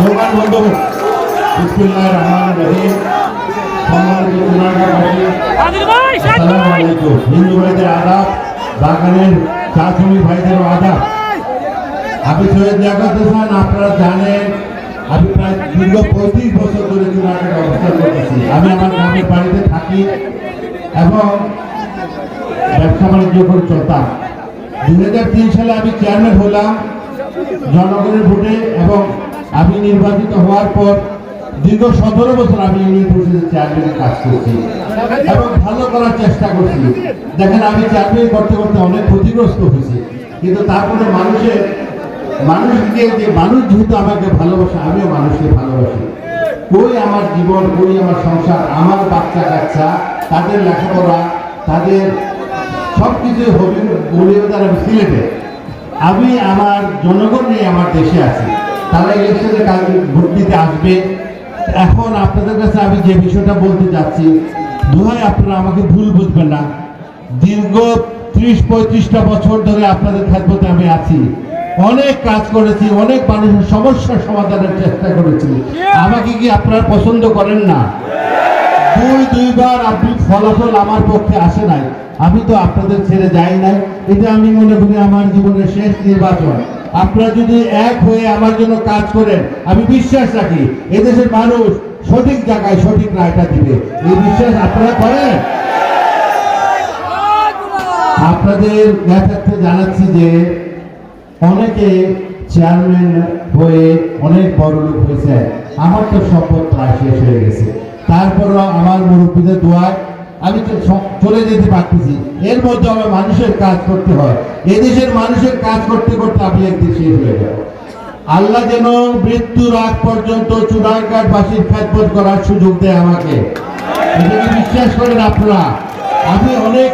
প্রধান বন্ধু বিসমিল্লাহ রহমান রহিম সম্মানিত আলাইকুম হিন্দু ভাইদের আদাব বাগানের চা শ্রমিক ভাইদেরও আদাব। আমি সৈয়দ লিয়াকত হোসেন আপনারা জানেন আমি প্রায় দীর্ঘ পঁয়ত্রিশ বছর ধরে চুনারঘাটে অবস্থান করতেছি। আমি আমার গ্রামের বাড়িতে থাকি এবং ব্যবসা বাণিজ্য করে চলতাম। দুই হাজার তিন সালে আমি চেয়ারম্যান হলাম জনগণের ভোটে এবং নির্বাচিত হওয়ার পর দীর্ঘ সতেরো বছর আমি ইউনিয়ন পরিষদের চেয়ারম্যানের কাজ করছি এবং ভালো করার চেষ্টা করছি। দেখেন, আমি চেয়ারম্যান করতে করতে অনেক ক্ষতিগ্রস্ত হয়েছি। কিন্তু তারপরে মানুষের, মানুষকে যে, মানুষ যেহেতু আমাকে ভালোবাসে, আমিও মানুষকে ভালোবাসি। কই আমার জীবন কই আমার সংসার, আমার বাচ্চা কাচ্চা, তাদের লেখাপড়া, তাদের সব কিছু হবি বলে তারা সিলেটে। আমি আমার জনগণ নিয়ে আমার দেশে আছি। তারা ইলেকশনে কাল ভোট দিতে আসবে, এখন আপনাদের কাছে আমি যে বিষয়টা বলতে যাচ্ছি, দুহাই আপনারা আমাকে ভুল বুঝবেন না। দীর্ঘ ত্রিশ পঁয়ত্রিশটা বছর ধরে আপনাদের খেদমতে আমি আছি। অনেক কাজ করেছি, অনেক মানুষের সমস্যার সমাধানের চেষ্টা করেছি। আমাকে কি আপনারা পছন্দ করেন না? দুই, দুইবার আপনি ফলাফল আমার পক্ষে আসে নাই। আমি তো আপনাদের ছেড়ে যাই নাই। এটা আমি মনে করি আমার জীবনের শেষ নির্বাচন। আপনারা যদি এক হয়ে আমার জন্য কাজ করেন, আমি বিশ্বাস রাখি, এদেশের মানুষ সঠিক জায়গায় সঠিক রায়টা দিবে। এই বিশ্বাস আপনারা করেন? আপনাদের জ্ঞাতার্থে জানাচ্ছি যে অনেকে চেয়ারম্যান হয়ে অনেক বড় লোক হয়েছে। আমার তো সম্পদ প্রায় শেষ হয়ে গেছে। তারপরও আমার মুরব্বীদের দোয়ায় আমি তো চলে যেতে পারতেছি। এর মধ্যে আমার মানুষের কাজ করতে হয়। এদেশের মানুষের কাজ করতে করতে আপনি একদিন শেষ হয়ে যাব আল্লাহ যেন মৃত্যুর আগ পর্যন্ত চুনারঘাটবাসীর খ্যাতবোধ করার সুযোগ দেয় আমাকে। এটাকে বিশ্বাস করেন আপনারা? আমি অনেক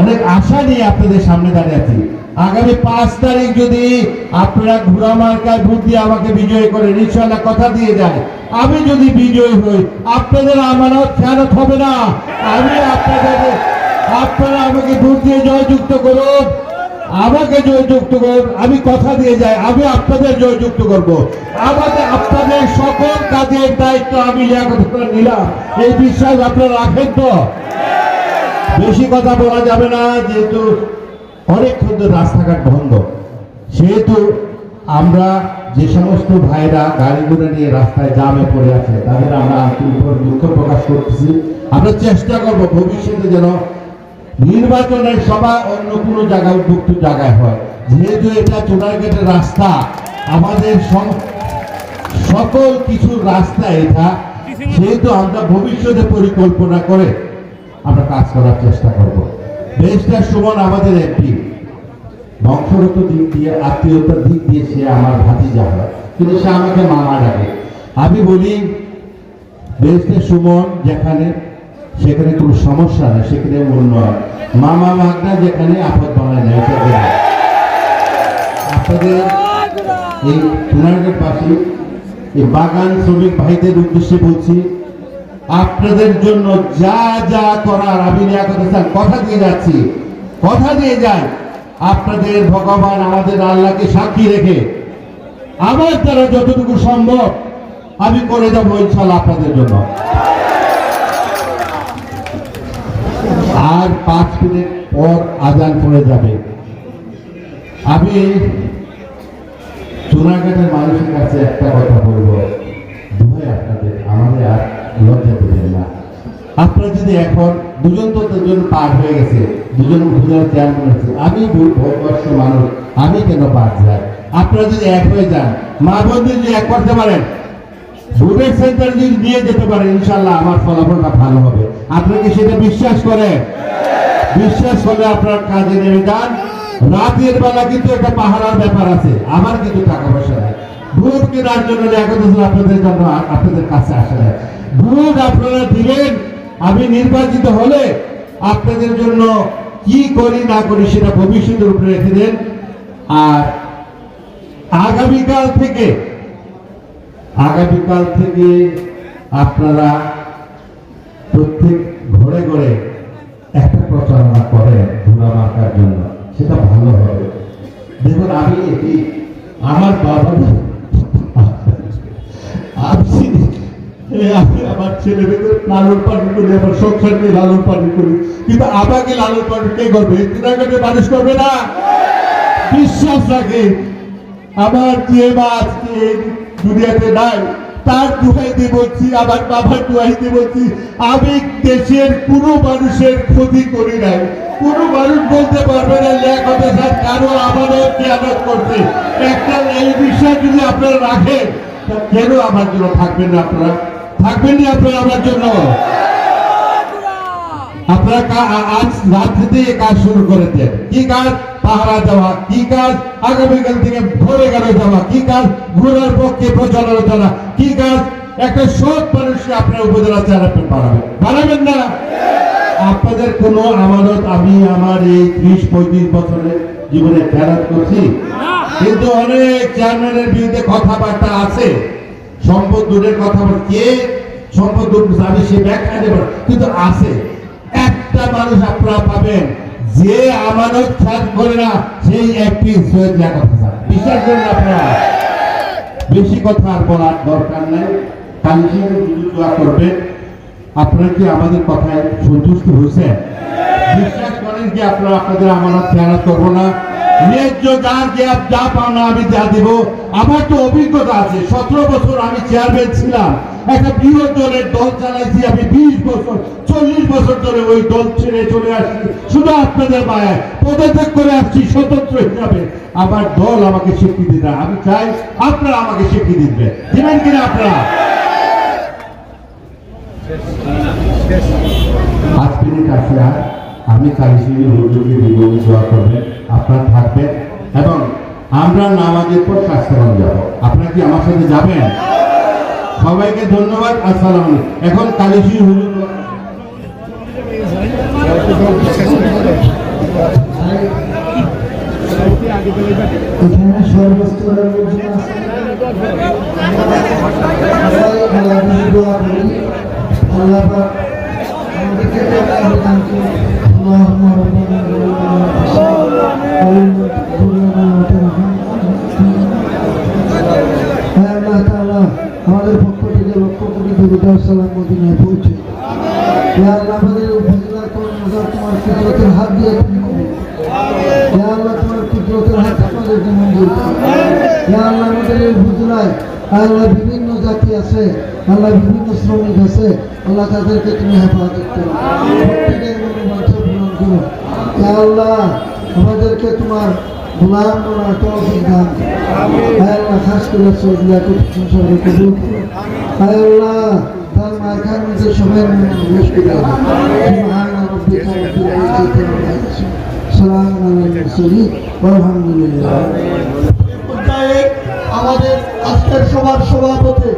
অনেক আশা নিয়ে আপনাদের সামনে দাঁড়িয়ে আছি। আগামী পাঁচ তারিখ যদি আপনারা ঘোড়া মার্কায় ভোট দিয়ে আমাকে বিজয় করেন ইনশাল্লাহ কথা দিয়ে যায়। আমি যদি বিজয় হই, আপনাদের আমানত খেয়ানত হবে না। আমি আপনাদের আপনারা আমাকে ভোট দিয়ে জয়যুক্ত করুন। আমাকে জয়যুক্ত করুন। আমি কথা দিয়ে যাই, আমি আপনাদের জয়যুক্ত করব। আমাদের, আপনাদের সকল কাজের দায়িত্ব আমি নিলাম। এই বিশ্বাস আপনারা রাখেন তো? বেশি কথা বলা যাবে না, যেহেতু অনেকক্ষণ ধরে রাস্তাঘাট বন্ধ। সেহেতু আমরা যে সমস্ত ভাইরা গাড়ি গাড়িগুলো নিয়ে রাস্তায় জামে পড়ে আছে, তাদের আমরা আন্তরিকভাবে দুঃখ প্রকাশ করতেছি। আমরা চেষ্টা করব ভবিষ্যতে যেন নির্বাচনের সভা অন্য কোনো জায়গায় উদ্যুক্ত জায়গায় হয়। যেহেতু এটা চোনারঘাটের রাস্তা, আমাদের সকল কিছু রাস্তা এটা। সেহেতু আমরা ভবিষ্যতে পরিকল্পনা করে আমরা কাজ করার চেষ্টা করব। দেশটা সুমন আমাদের এমপি বংশগত দিক দিয়ে, আত্মীয়তার দিক দিয়ে সে আমার ভাতিজা হয়, কিন্তু সে আমাকে মামা ডাকে। আমি বলি দেশটা সুমন যেখানে, সেখানে কোনো সমস্যা নেই, সেখানে উন্নয়ন মামা মাগনা যেখানে, আপদ নেয় সেখানে আপনাদের এই পাশে এই বাগান শ্রমিক ভাইদের উদ্দেশ্যে বলছি আপনাদের জন্য যা যা করার, আমি হোসেন কথা দিয়ে যাচ্ছি। কথা দিয়ে যাই। আপনাদের ভগবান আমাদের আল্লাহকে সাক্ষী রেখে আমার দ্বারা যতটুকু সম্ভব আমি করে যাব ইনশাল্লাহ আপনাদের জন্য। আর পাঁচ মিনিট পর আজান পড়ে যাবে। আমি চোরাঘাটের মানুষের কাছে একটা কথা বলব। দুভাই আপনাদের, আমাদের আর আপনারা এখন দুজন তো দুজন পার হয়ে গেছে, দুজন আমি মানুষ, আমি কেন পার যাই? আপনারা যদি এক হয়ে যান, মা বোনদের যদি এক করতে পারেন। সেন্টার যদি নিয়ে যেতে পারেন ইনশাল্লাহ আমার ফলাফলটা ভালো হবে। সেটা বিশ্বাস করেন? বিশ্বাস করলে আপনার কাজে নেমে যান। রাতের বেলা কিন্তু একটা পাহারার ব্যাপার আছে, আমার কিন্তু টাকা পয়সা নেই। ভোট কেনার জন্য এখন আপনাদের জন্য আপনাদের কাছে আসে না ভোট আপনারা দিলেন, আমি নির্বাচিত হলে আপনাদের জন্য কি করি না করি সেটা ভবিষ্যতের উপরে রেখে দেন। আর আগামীকাল থেকে আগামীকাল থেকে আপনারা প্রত্যেক ঘরে ঘরে একটা প্রচারণা করেন ধুলা মার্কার জন্য, সেটা ভালো হবে। দেখুন, আমি এটি আমার বাবা আমার ছেলে মেয়েদের লালন পালন লালন পালন কিন্তু আমাকে লালন পালন কে মানুষ করবে না। বিশ্বাস রাখে আমার যে নাই, তার বলছি, আমার বাবার দুহাই দিয়ে বলছি, আমি দেশের কোনো মানুষের ক্ষতি করি নাই। কোনো মানুষ বলতে পারবে না লেখ হবে স্যার কারও আমাদের খেয়ালত করছে? একটা এই বিশ্বাস যদি আপনারা রাখেন কেন আমার জন্য থাকবেন না আপনারা? থাকবেন না আপনারা আমার জন্য। আপনারা আজ রাত্রি থেকে কাজ শুরু করে দেন কি কাজ? পাহারা দেওয়া। কি কাজ? আগামীকাল থেকে ভোরে গেলে যাওয়া। কি কাজ? ঘোরার পক্ষে প্রচারণা কি কাজ? একটা সৎ মানুষকে আপনার উপজেলা চেয়ারম্যান বানাবেন। বানাবেন না? আপনাদের কোনো আমানত আমি আমার এই ত্রিশ পঁয়ত্রিশ বছরের জীবনে খেয়ালত করছি। কিন্তু অনেক চেয়ারম্যানের বিরুদ্ধে কথাবার্তা আছে। সম্পদ দূরের কথা বল কে সম্পদ দূর করছে, সে ব্যাখ্যা দেব। কিন্তু আছে। একটা মানুষ আপনারা পাবেন যে আমানত ছাড় করে না সেই একটি সৈয়দ হাসান। বিশ্বাস করেন আপনারা। বেশি কথা আর বলার দরকার নাই। কালী সিংহের দোয়া করবেন। আপনারা কি আমাদের কথায় সন্তুষ্ট হয়েছেন? বিশ্বাস করেন কি আপনারা আপনাদের আমানত খেয়াল করব না? ন্যায্য আমি যা দিব। আমার তো অভিজ্ঞতা আছে, সতেরো বছর আমি চেয়ারম্যান ছিলাম। একটা বৃহৎ দলের দল চালাইছি, আমি বিশ বছর, চল্লিশ বছর ধরে ওই দল ছেড়ে চলে আসছি। শুধু আপনাদের মায়ায়, পদত্যাগ করে আসছি স্বতন্ত্র হিসাবে। আমার দল আমাকে স্বীকৃতি দেয়, আমি চাই আপনারা আমাকে স্বীকৃতি দিবেন। কিনা আপনারা? আমি হুজুরকে দোয়া করবেন। আপনারা থাকবে এবং আমরা নামাজের পর স্বাস্থ্যবান যাব। আপনারা কি আমার সাথে যাবেন? সবাইকে ধন্যবাদ, আসসালাম। এখন কালিশি হুজুর এখানে সালাম মদিনায় পৌঁছে। আল্লাহ আমাদের উপজেলার কোন তোমার কুদরতের হাত দিয়ে তুমি আল্লাহ তোমার কুদরতের হাত আমাদেরকে মঞ্জুর আল্লাহ আমাদের এই উপজেলায় আল্লাহ বিভিন্ন জাতি আছে আল্লাহ বিভিন্ন শ্রমিক আছে আল্লাহ তাদেরকে তুমি হেফাজত করো। প্রত্যেকের মনোবাঞ্ছা পূরণ করো। আল্লাহ আমাদেরকে তোমার গোলাম করার তৌফিক দান আল্লাহ খাস করে সৌদিয়া কুতুব সংসারে কবুল আল্লাহ তার সবাই ইয়াসিফুন সালামুন আলাল মুরসালিন ওয়ালহামদুলিল্লাহ পর্যায়ে আমাদের আজকের সভার সভাপতি